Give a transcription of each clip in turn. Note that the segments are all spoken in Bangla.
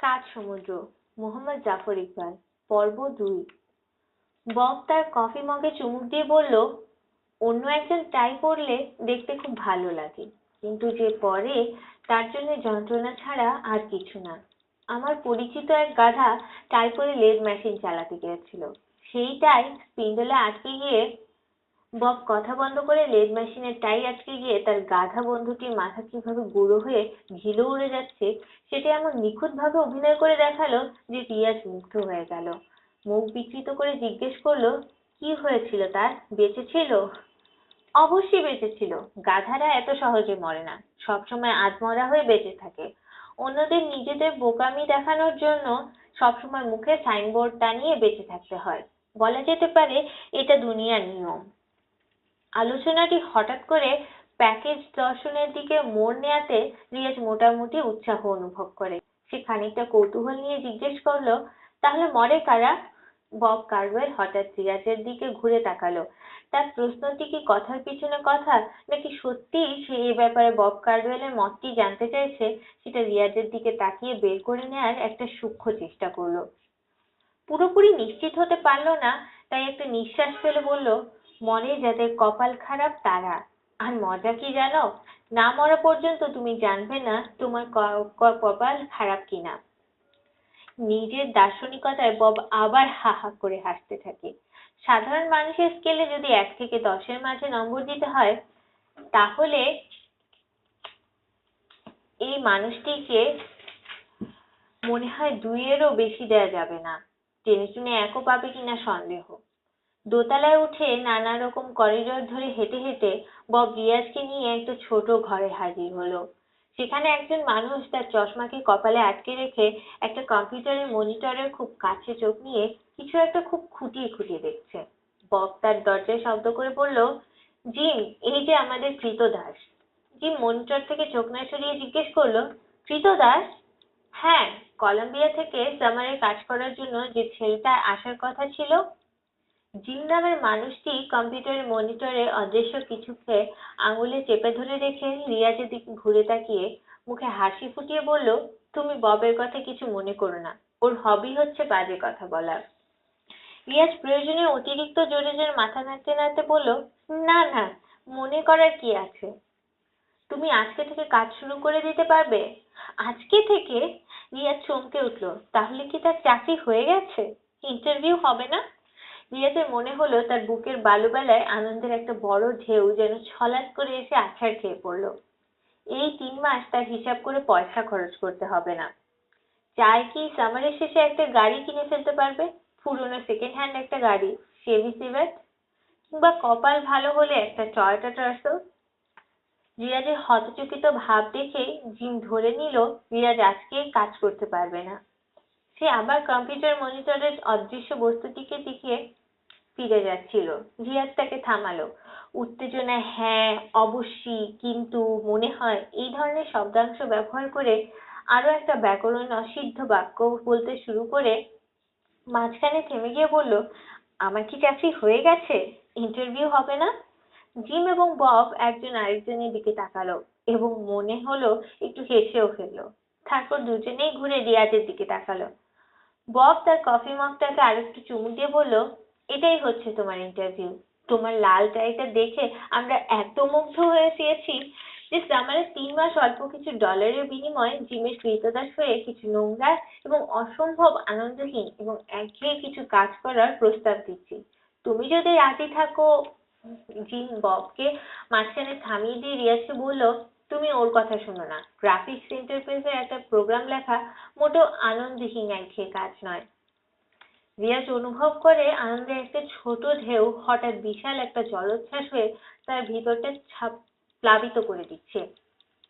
সাত সমুদ্র, মোহাম্মদ জাফর ইকবাল, পর্ব দুই। বব তার কফি মগে চুমুক দিয়ে বলল, অন্য একজন টাই করলে দেখতে খুব ভালো লাগে। কিন্তু যে পরে, তার জন্য যন্ত্রণা ছাড়া আর কিছু না। আমার পরিচিত এক গাধা টাই করে লেদ মেশিন চালাতে গিয়েছিল। সেইটাই স্পিন্ডলে আটকে গিয়ে বব কথা বন্ধ করে লেদ মেশিনের টাই আটকে গিয়ে তার গাধা বন্ধুটির মাথা কীভাবে গুঁড়ো হয়ে ঘিলো উড়ে যাচ্ছে, সেটা এমন নিখুঁত ভাবে অভিনয় করে দেখাল যে রিয়াজ মুগ্ধ হয়ে গেল। মুখ বিকৃত করে জিজ্ঞেস করল, কি হয়েছিল তার? বেঁচে ছিল অবশ্যই বেঁচে ছিল গাধারা এত সহজে মরে না। সবসময় আধমরা হয়ে বেঁচে থাকে। অন্যদের নিজেদের বোকামি দেখানোর জন্য সবসময় মুখে সাইনবোর্ড টানিয়ে বেঁচে থাকতে হয়। বলা যেতে পারে এটা দুনিয়ার নিয়ম। আলোচনাটি হঠাৎ করে প্যাকেজ দর্শনের দিকে মোড় নেয়াতে রিয়াজ মোটামুটি উৎসাহ অনুভব করে। সে খানিকটা কৌতূহল নিয়ে জিজ্ঞেস করল, তাহলে মরে কারা? বব কার্ওয়েল হঠাৎ রিয়াজের দিকে ঘুরে তাকালো। তার প্রশ্নটি কি কথার পিছনে কথা? নাকি সত্যিই সে এ ব্যাপারে বব কার্ওয়েলের মতটি জানতে চাইছে? সেটা রিয়াজের দিকে তাকিয়ে বের করে নেয়ার একটা সূক্ষ্ম চেষ্টা করল। পুরোপুরি নিশ্চিত হতে পারল না, তাই একটা নিঃশ্বাস ফেলে বলল মরে যাদের কপাল খারাপ তারা। আর মজা কি জানো? না মরা পর্যন্ত তুমি জানবে না তোমার কপাল খারাপ কিনা। নিজের দার্শনিকতায় বব আবার হা হা করে হাসতে থাকে। সাধারণ মানুষের স্কেলে যদি এক থেকে দশের মাঝে নম্বর দিতে হয়, তাহলে এই মানুষটিকে মনে হয় দুইয়েরও বেশি দেওয়া যাবে না। টেনে টুনে একও পাবে কিনা সন্দেহ। দোতলায় উঠে নানা রকম করিডোর ধরে হেঁটে হেঁটে বব রিয়াজকে নিয়ে একটা ছোট ঘরে হাজির হলো। সেখানে একজন মানুষ তার চশমাকে কপালে আটকে রেখে একটা কম্পিউটারের মনিটরের খুব কাছে চোখ নিয়ে কিছু একটা খুব খুঁটিয়ে খুঁটিয়ে দেখছে। বব তার দরজায় শব্দ করে বলল, জিম, এই যে আমাদের কৃতদাস জিম মনিটর থেকে চোখ না সরিয়ে জিজ্ঞেস করল কৃতদাস হ্যাঁ কলম্বিয়া থেকে সামারে কাজ করার জন্য যে ছেলেটা আসার কথা ছিল জিম নামের মানুষটি কম্পিউটারের মনিটরে অদৃশ্য কিছুকে আঙুলে চেপে ধরে রেখে রিয়াজের দিকে ঘুরে তাকিয়ে মুখে হাসি ফুটিয়ে বলল, তুমি ববের কথা কিছু মনে করো না। ওর হবি হচ্ছে বাজে কথা বলা। রিয়াজ প্রয়োজনে অতিরিক্ত জোরে জোরে মাথা নাড়তে নাড়তে বলল, না না, মনে করার কি আছে? তুমি আজকে থেকে কাজ শুরু করে দিতে পারবে? আজকে থেকে? রিয়াজ চমকে উঠল, তাহলে কি তার চাকরি হয়ে গেছে? ইন্টারভিউ হবে না? রিয়াজের মনে হলো তার বুকের বালুবেলায় আনন্দের একটা বড় ঢেউ যেন ছলাৎ করে এসে আছাড় খেয়ে পড়ল। এই তিন মাস তার হিসাব করে পয়সা খরচ করতে হবে না। চায় কি সামারের শেষে একটা গাড়ি কিনে ফেলতে পারবে? পুরোনো সেকেন্ড হ্যান্ড একটা গাড়ি চেভি সিভেট কিংবা কপাল ভালো হলে একটা টয়োটা টার্সেল রিয়াজের হতচকিত ভাব দেখে জিম ধরে নিল, রিয়াজ আজকে কাজ করতে পারবে না। সে আবার কম্পিউটার মনিটরের অদৃশ্য বস্তুটিকে দিকে ফিরে যাচ্ছিল। রিয়াজ তাকে থামালো। উত্তেজনায় হ্যাঁ অবশ্যই, কিন্তু মনে হয় এই ধরনের শব্দাংশ ব্যবহার করে আরও একটা ব্যাকরণ অসিদ্ধ বাক্য বলতে শুরু করে মাঝখানে থেমে গিয়ে বলল, আমার কি চাকরি হয়ে গেছে? ইন্টারভিউ হবে না? জিম এবং বব একজন আরেকজনের দিকে তাকালো এবং মনে হলো একটু হেসেও ফেলল। তারপর দুজনেই ঘুরে রিয়াজের দিকে তাকালো। বব তার কফি মগটাকে আরেকটু চুমু দিয়ে বলল এটাই হচ্ছে তোমার ইন্টারভিউ তোমার লাল টাইটা দেখে আমরা এত মুগ্ধ হয়ে গিয়েছি যে সামারের তিন মাস অল্প কিছু ডলারের বিনিময়ে জিমের কৃতদাস হয়ে কিছু নোংরা এবং অসম্ভব আনন্দহীন এবং একঘেয়ে কিছু কাজ করার প্রস্তাব দিচ্ছি। তুমি যদি রাজি থাকো, জিম ববকে মাঝখানে থামিয়ে দিয়ে রিয়াজকে বলল, তুমি ওর কথা শোনো না। গ্রাফিক্স ইন্টারফেসের একটা প্রোগ্রাম লেখা মোটেও আনন্দহীন একঘেয়ে কাজ নয়। রিয়াজ অনুভব করে আনন্দের একটা ছোট ঢেউ হঠাৎ বিশাল একটা জলোচ্ছ্বাস হয়ে তার ভিতরটা ছাপ, প্লাবিত করে দিচ্ছে।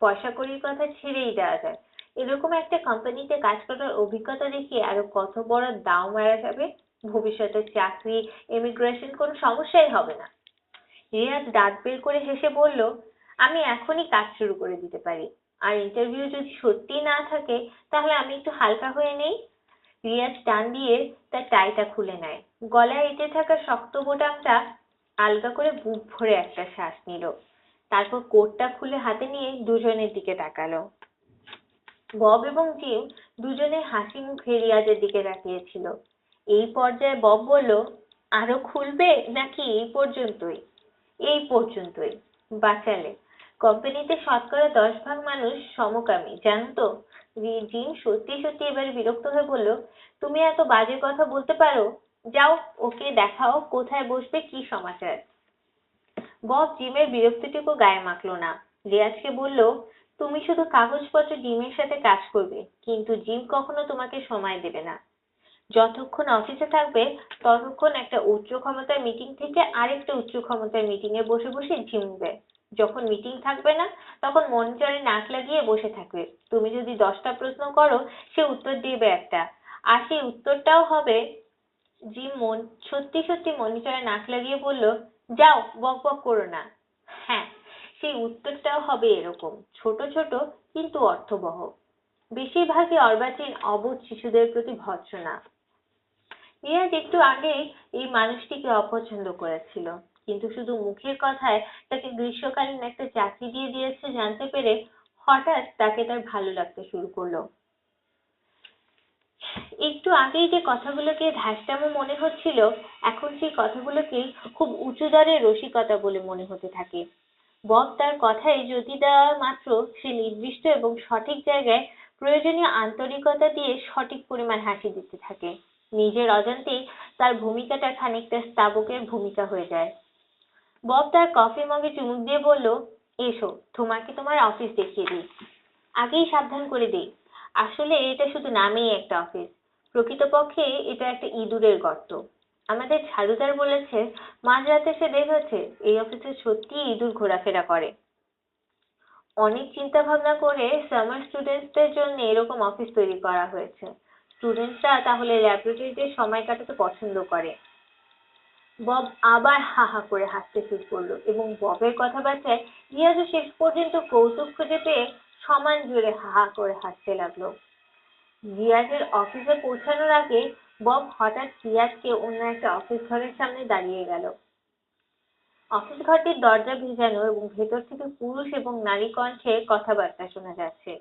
পয়সা কড়ির কথা ছেড়েই দেওয়া যায়। এরকম একটা কোম্পানিতে কাজ করার অভিজ্ঞতা দেখিয়ে আরও কত বড় দাও মারা যাবে? ভবিষ্যতে চাকরি ইমিগ্রেশন কোনো সমস্যাই হবে না। রিয়াজ দাঁত বের করে হেসে বলল, আমি এখনই কাজ শুরু করে দিতে পারি। আর ইন্টারভিউ যদি সত্যি না থাকে, তাহলে আমি একটু হালকা হয়ে নেই? রিয়াজ টান দিয়ে তার টাইটা খুলে নেয়। গলায় এঁটে থাকা শক্ত বোতামটা আলগা করে বুক ভরে একটা শ্বাস নিল। তারপর কোটটা খুলে হাতে নিয়ে দুজনের দিকে তাকালো। বব এবং জিম দুজনে হাসি মুখে রিয়াজের দিকে তাকিয়েছিল। এই পর্যায়ে বব বলল, আরও খুলবে নাকি এই পর্যন্তই? এই পর্যন্তই, বাঁচালে। কোম্পানিতে শতকরা দশ ভাগ মানুষ সমকামী, জানো তো? জিম সত্যি সত্যি এবার বিরক্ত হয়ে বলল, তুমি এত বাজে কথা বলতে পারো? যাও, ওকে দেখাও, কোথায় বসবে, কি সমাচার? বব জিমের বিরক্তিটুকু গায়ে মাখলো না। রিয়াজকে বলল, তুমি শুধু কাগজপত্র জিমের সাথে কাজ করবে, কিন্তু জিম কখনো তোমাকে সময় দেবে না। যতক্ষণ অফিসে থাকবে, ততক্ষণ একটা উচ্চ ক্ষমতার মিটিং থেকে আরেকটা উচ্চ ক্ষমতার মিটিং এ বসে বসে ঝিমবে যখন মিটিং থাকবে না, তখন মনিটরে নাক লাগিয়ে বসে থাকবে। তুমি যদি দশটা প্রশ্ন করো, সে উত্তর দিবে একটা। আর সেই উত্তরটাও হবে জিম মন সত্যি সত্যি মনিটরে নাক লাগিয়ে বলল, যাও, বক বক করো না। হ্যাঁ সেই উত্তরটাও হবে এরকম, ছোট ছোট কিন্তু অর্থবহ। বেশিরভাগই অর্বাচীন অবুধ শিশুদের প্রতি ভৎসনা। রিয়াজ একটু আগেই এই মানুষটিকে অপছন্দ করেছিল। কিন্তু শুধু মুখের কথায় তাকে গ্রীষ্মকালীন একটা চাকরি দিয়ে দিয়েছে জানতে পেরে হঠাৎ তাকে তার ভালো লাগতে শুরু করল। একটু আগেই যে কথাগুলোকে ধাস্টামো মনে হচ্ছিল, এখন সেই কথাগুলোকে খুব উঁচু দরে রসিকতা বলে মনে হতে থাকে। বব তার কথায় যদি দেওয়া মাত্র সে নির্দিষ্ট এবং সঠিক জায়গায় প্রয়োজনীয় আন্তরিকতা দিয়ে সঠিক পরিমাণ হাসি দিতে থাকে। নিজের অজান্তেই তার ভূমিকাটা খানিকটা স্তাবকের ভূমিকা হয়ে যায়। বব তার কফি মগে চুমুক দিয়ে বলল, এসো, তোমাকে তোমার অফিস দেখিয়ে দিই। আগেই সাবধান করে দিই। আসলে এটা শুধু নামেই একটা অফিস প্রকৃতপক্ষে এটা একটা ইঁদুরের গর্ত। আমাদের ঝাড়ুদার বলেছে মাঝরাতে সে দেখেছে এই অফিসে সত্যি ইঁদুর ঘোরাফেরা করে। অনেক চিন্তা ভাবনা করে সামার স্টুডেন্টসদের জন্য এরকম অফিস তৈরি করা হয়েছে। স্টুডেন্টসরা তাহলে ল্যাবরেটরিতে সময় কাটাতে পছন্দ করে। বব আবার হা হা করে হাসতে শুরু করল এবং ববের কথাবার্তায় রিয়াজও শেষ পর্যন্ত কৌতুক খুঁজে পেয়ে সমান জোরে হা হা করে হাসতে লাগল। রিয়াজের অফিসে পৌঁছানোর আগে বব হঠাৎ রিয়াজকে অন্য একটা অফিস ঘরের সামনে দাঁড়িয়ে গেল। অফিস ঘরটির দরজা ভেজানো এবং ভেতর থেকে পুরুষ এবং নারী কণ্ঠে কথাবার্তা শোনা যাচ্ছে।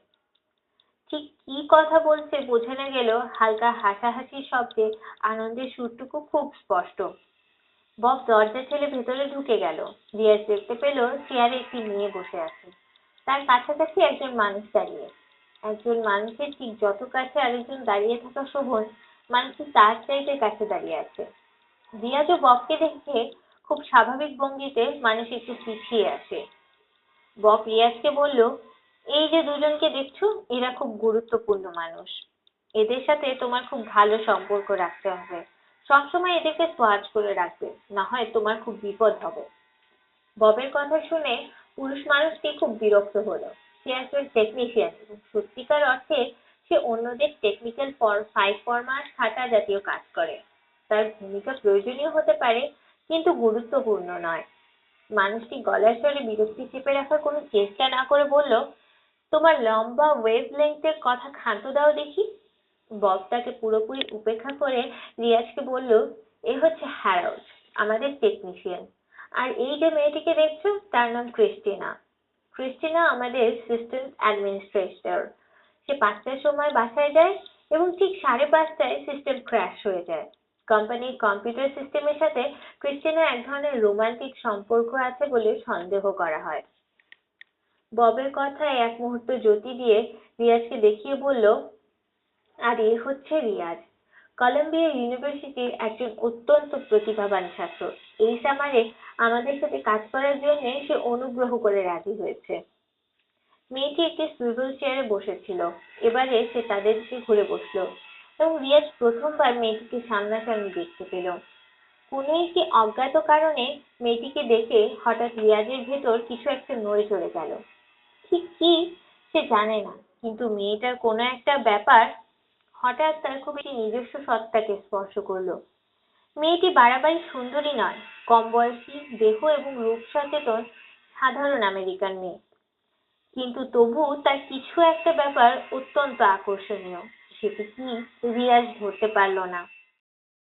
ঠিক কি কথা বলছে বোঝা না গেল হালকা হাসাহাসি শব্দে আনন্দের সুরটুকু খুব স্পষ্ট। বব দরজা ঠেলে ভেতরে ঢুকে গেল। রিয়াজ দেখতে পেল চেয়ারে একটি মেয়ে বসে আছে। তার কাছাকাছি একজন মানুষ দাঁড়িয়ে। একজন মানুষের ঠিক যত কাছে আরেকজন দাঁড়িয়ে থাকা শোভন, মানুষটি তার চাইতে কাছে দাঁড়িয়ে আছে। রিয়াজও ববকে দেখে খুব স্বাভাবিক ভঙ্গিতে মানুষ একটু পিছিয়ে আসে। বব রিয়াজকে বলল, এই যে দুজনকে দেখছ, এরা খুব গুরুত্বপূর্ণ মানুষ। এদের সাথে তোমার খুব ভালো সম্পর্ক রাখতে হবে। সবসময় এদেরকে সোয়াজ করে রাখবে। না হয় তোমার খুব বিপদ হবে। ববের কথা শুনে পুরুষ মানুষটি খুব বিরক্ত হলো। সে একজন টেকনিশিয়ান সত্যিকার অর্থে সে অন্যদের টেকনিক্যাল ফাইভ ফরমাস খাটা জাতীয় কাজ করে। তার ভূমিকা প্রয়োজনীয় হতে পারে, কিন্তু গুরুত্বপূর্ণ নয়। মানুষটি গলার স্বরে বিরক্তি চেপে রাখার কোনো চেষ্টা না করে বলল, তোমার লম্বা ওয়েভ লেংথের কথা ক্ষান্ত দাও দেখি। বব তাকে পুরোপুরি উপেক্ষা করে রিয়াজকে বলল, এ হচ্ছে হ্যারল্ড আমাদের টেকনিশিয়ান আর এই যে মেয়েটিকে দেখছ, তার নাম ক্রিস্টিনা। ক্রিস্টিনা আমাদের সিস্টেম অ্যাডমিনিস্ট্রেটর সে পাঁচটার সময় বাসায় যায় এবং ঠিক সাড়ে পাঁচটায় সিস্টেম ক্র্যাশ হয়ে যায়। কোম্পানির কম্পিউটার সিস্টেমের সাথে ক্রিস্টিনার এক ধরনের রোমান্টিক সম্পর্ক আছে বলে সন্দেহ করা হয়। ববের কথায় এক মুহূর্ত জ্যোতি দিয়ে রিয়াজকে দেখিয়ে বলল আর এ হচ্ছে রিয়াজ। কলম্বিয়া ইউনিভার্সিটির একজন অত্যন্ত প্রতিভাবান ছাত্র। এই সামারে আমাদের সাথে কাজ করার জন্য সে অনুগ্রহ করে রাজি হয়েছে। মেয়েটি একটি সুইভেল চেয়ারে বসেছিল। এবারে সে তাদের দিকে ঘুরে বসল এবং রিয়াজ প্রথমবার মেয়েটিকে সামনাসামনি দেখতে পেল। কোনো একটি অজ্ঞাত কারণে মেয়েটিকে দেখে হঠাৎ রিয়াজের ভেতর কিছু একটা নড়ে চলে গেল। ঠিক কি? সে জানে না। কিন্তু মেয়েটার কোনো একটা ব্যাপার হঠাৎ তার খুব একটি নিজস্ব সত্তাকে স্পর্শ করল। মেয়েটি বাড়াবাড়ি সুন্দরী নয়, কম বয়সী, দেহ এবং রূপ সচেতন, সাধারণ আমেরিকান মেয়ে। কিন্তু তবু তার কিছু একটা ব্যাপার অত্যন্ত আকর্ষণীয়, সেটি কি রিয়াজ ধরতে পারল না।